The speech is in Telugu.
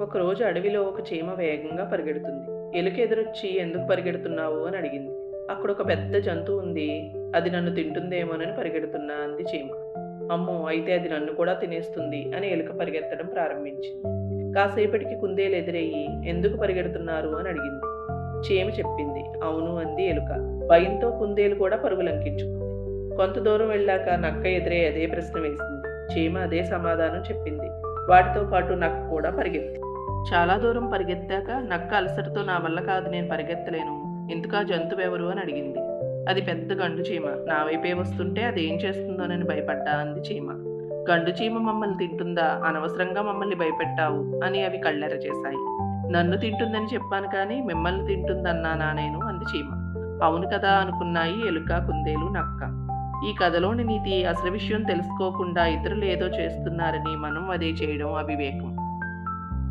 ఒకరోజు అడవిలో ఒక చీమ వేగంగా పరిగెడుతుంది. ఎలుక ఎదురొచ్చి ఎందుకు పరిగెడుతున్నావు? అని అడిగింది. అక్కడ ఒక పెద్ద జంతువు ఉంది. అది నన్ను తింటుందేమోనని పరిగెడుతున్నా అంది చీమ. అమ్మో అయితే అది నన్ను కూడా తినేస్తుంది అని ఎలుక పరిగెత్తడం ప్రారంభించింది. కాసేపటికి కుందేలు ఎదురయ్యి ఎందుకు పరిగెడుతున్నారు? అని అడిగింది. చీమ చెప్పింది. అవును అంది ఎలుక. భయంతో కుందేలు కూడా పరుగులంకించుకుంది. కొంత దూరం వెళ్ళాక నక్క ఎదురే అదే ప్రశ్న వేసింది. చీమ అదే సమాధానం చెప్పింది. వాటితో పాటు నక్క కూడా పరిగెత్తింది. చాలా దూరం పరిగెత్తాక నక్క అలసటతో నా వల్ల కాదు నేను పరిగెత్తలేను. ఇంతకా జంతువు ఎవరు అని అడిగింది. అది పెద్ద గండు చీమ. నా వైపే వస్తుంటే అది ఏం చేస్తుందోనని భయపడ్డా అంది చీమ. గండు చీమ మమ్మల్ని తింటుందా? అనవసరంగా మమ్మల్ని భయపెట్టావు? అని అవి కళ్ళెర చేశాయి. నన్ను తింటుందని చెప్పాను కానీ మిమ్మల్ని తింటుందన్నానా నేను? అంది చీమ. అవును కదా అనుకున్నాయి ఎలుక కుందేలు నక్క. ఈ కథలోని నీతి అసలు విషయం తెలుసుకోకుండా ఇతరులు ఏదో చేస్తున్నారని మనం అదే చేయడం అవివేకం.